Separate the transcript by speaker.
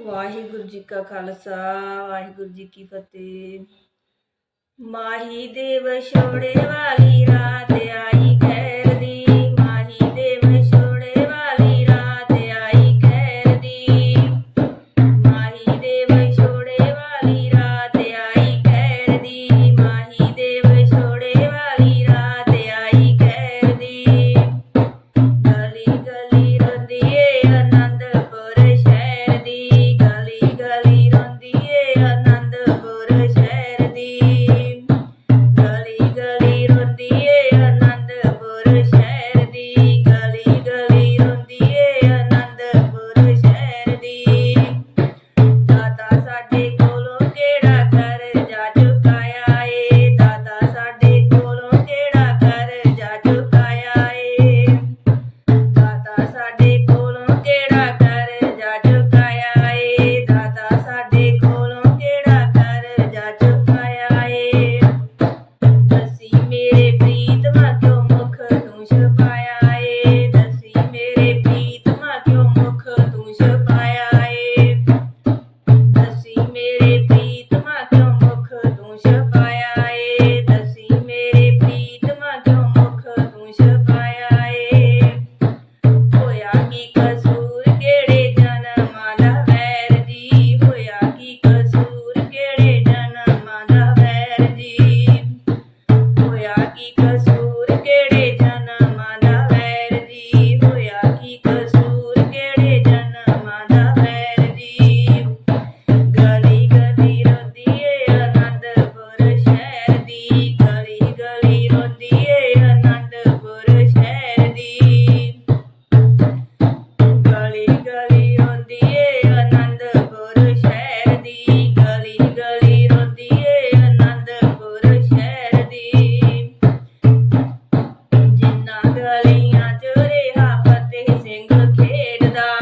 Speaker 1: ਵਾਹਿਗੁਰੂ ਜੀ ਕਾ ਖਾਲਸਾ ਵਾਹਿਗੁਰੂ ਜੀ ਕੀ ਫਤਿਹ। ਮਾਹੀ ਦੇਵ ਛੋੜੇ ਵਾਲੀ ਰਾਤ ਆਈ। did the